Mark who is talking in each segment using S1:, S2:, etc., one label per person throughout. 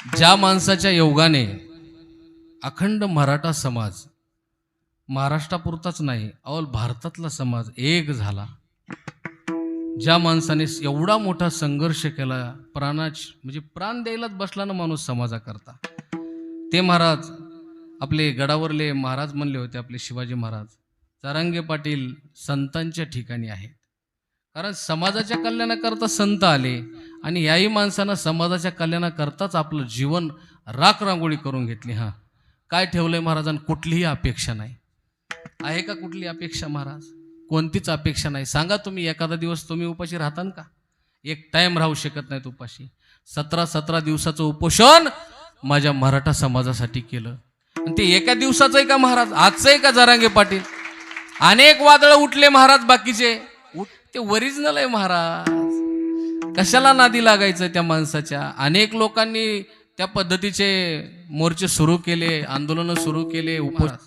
S1: ज्या माणसाच्या योगाने अखंड मराठा समाज महाराष्ट्रापुरताच नाही अवल भारतातला समाज एक झाला. ज्या माणसाने एवढा मोठा संघर्ष केला प्राणाच म्हणजे प्राण द्यायलाच बसला ना माणूस समाजाकरता. ते महाराज आपले गडावरले महाराज म्हणले होते आपले शिवाजी महाराज चारांगे पाटील संतांच्या ठिकाणी आहेत कारण समाजाच्या कल्याणाकरता संत आले आणि याही माणसानं समाजाच्या कल्याणाकरताच आपलं जीवन राख रांगोळी करून घेतली हां. काय ठेवलंय महाराजांना? कुठलीही अपेक्षा नाही. आहे का कुठली अपेक्षा महाराज? कोणतीच अपेक्षा नाही. सांगा तुम्ही एखादा दिवस तुम्ही उपाशी राहता का? एक टाइम राहू शकत नाहीत उपाशी. सतरा सतरा दिवसाचं उपोषण माझ्या मराठा समाजासाठी केलं. आणि ते एका दिवसाचं आहे का महाराज? आजचं आहे का जरांगे पाटील? अनेक वादळं उठले महाराज बाकीचे. ते ओरिजिनल आहे महाराज. कशाला नादी लागायचं त्या माणसाच्या? अनेक लोकांनी त्या पद्धतीचे मोर्चे सुरू केले आंदोलनं सुरू केले उपवास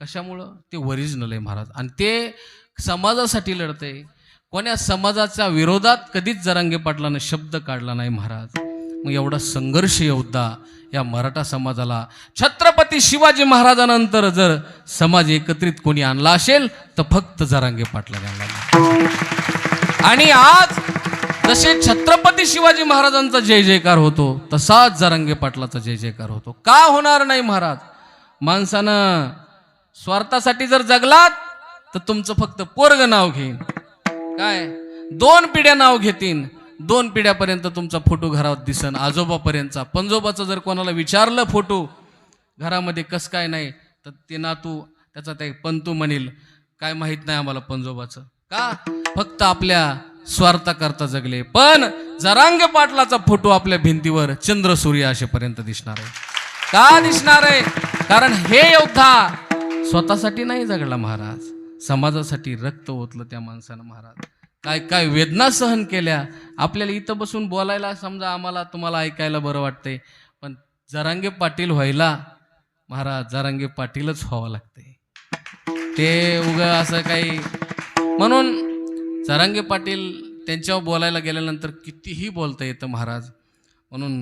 S1: कशामुळं? ते ओरिजिनल आहे महाराज. आणि ते समाजासाठी लढते कोण्या समाजाच्या विरोधात कधीच जरांगे पाटलानं शब्द काढला नाही महाराज. मग एवढा संघर्ष योद्धा या मराठा समाजाला. छत्रपती शिवाजी महाराजानंतर जर समाज एकत्रित कोणी आणला असेल तर फक्त जरांगे पाटला आणला आणि आज जसे छत्रपती शिवाजी महाराजांचा जय जयकार होतो तसाच जरांगे पाटलाचा जय जयकार होतो. का होणार नाही महाराज? माणसानं स्वार्थासाठी जर जगलात तर तुमचं फक्त पोरग नाव घेईन. काय? दोन पिढ्या नाव घेतीन. दोन पिढ्यापर्यंत तुमचा फोटो घरात दिसन. आजोबापर्यंतचा. पंजोबाचं जर कोणाला विचारलं फोटो घरामध्ये कस काय नाही तर ते नातू त्याचा ते पंतू म्हणेल काय माहीत नाही आम्हाला पंजोबाचं का? फक्त आपल्या स्वार्थाकरता जगले. पण जरांग पाटलाचा फोटो आपल्या भिंतीवर चंद्र सूर्य असेपर्यंत दिसणार आहे. का दिसणार आहे? कारण हे योद्धा स्वतःसाठी नाही जगला महाराज. समाजासाठी रक्त ओतलं त्या माणसानं महाराज. काय काय वेदना सहन केल्या. आपल्याला इथं बसून बोलायला समजा आम्हाला तुम्हाला ऐकायला बरं वाटतंय. पण जरांगे पाटील व्हायला महाराज जरांगे पाटीलच व्हावं लागते ते उग असं काही म्हणून जरांगे पाटील त्यांच्यावर बोलायला गेल्यानंतर कितीही बोलता येतं महाराज. म्हणून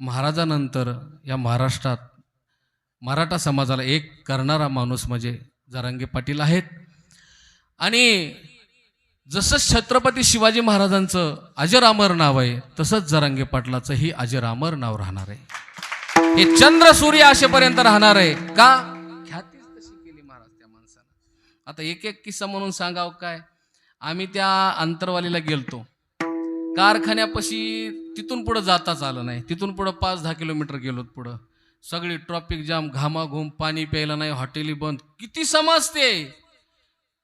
S1: महाराजानंतर या महाराष्ट्रात मराठा समाजाला एक करणारा माणूस म्हणजे जरांगे पाटील आहेत. आणि जसं छत्रपती शिवाजी महाराजांचं अजरामर नाव आहे तसंच जरांगे पाटलाचंही अजरामर नाव राहणार आहे. हे चंद्र सूर्य असेपर्यंत राहणार आहे. का? ख्यातीच तशी केली महाराज त्या माणसानं. आता एक एक किस्सा म्हणून सांगाव काय? आम्ही त्या अंतरवालीला गेलतो. कारखान्यापाशी तिथून पुढं जाताच आलं नाही. तिथून पुढं पाच दहा किलोमीटर गेलो पुढं. सगळी ट्रॉफिक जाम घामाघूम पाणी प्यायला नाही हॉटेली बंद. किती समजते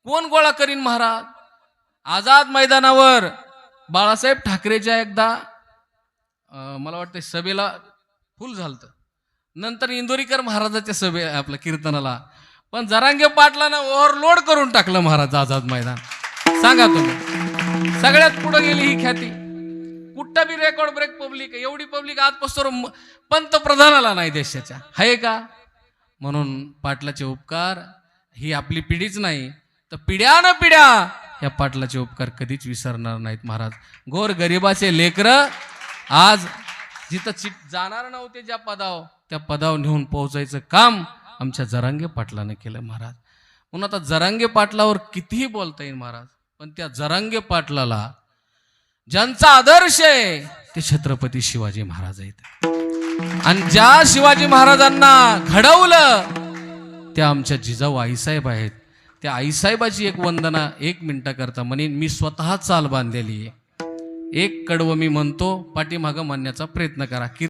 S1: कोण गोळा करीन महाराज? आझाद मैदानावर बाळासाहेब ठाकरेच्या एकदा मला वाटतं सभेला फुल झालं नंतर इंदोरीकर महाराजाच्या सभे आपल्या कीर्तनाला. पण जरांगे पाटलानं ओव्हरलोड करून टाकलं महाराज आझाद मैदान. सांगा तुम्ही. सगळ्यात पुढे गेली ही ख्याती. कुठं बी रेकॉर्ड ब्रेक पब्लिक एवढी पब्लिक आजपासून पंतप्रधानाला नाही देशाच्या. आहे का? म्हणून पाटलाचे उपकार ही आपली पिढीच नाही. तर पिढ्या न पिढ्या या पाटलाचे उपकार कधीच विसरणार नाहीत महाराज. गोर गरिबाचे लेकरं आज जिथं चिट जाणार नव्हते ज्या पदावर त्या पदावर नेऊन पोहोचायचं काम आमच्या जरांगे पाटलानं केलं महाराज. म्हणून आता जरांगे पाटलावर कितीही बोलता येईल महाराज पण त्या जरांगे पाटलाला ज्यांचा आदर्श आहे ते छत्रपती शिवाजी महाराज आहेत. आणि ज्या शिवाजी महाराजांना घडवलं त्या आमच्या जिजाऊ आईसाहेब आहेत. त्या आईसाहेबाची एक वंदना एक मिनिटाकरता म्हणेन मी स्वतः चाल बांधलेली आहे. एक कडवं मी म्हणतो पाठीमागं म्हणण्याचा प्रयत्न करा.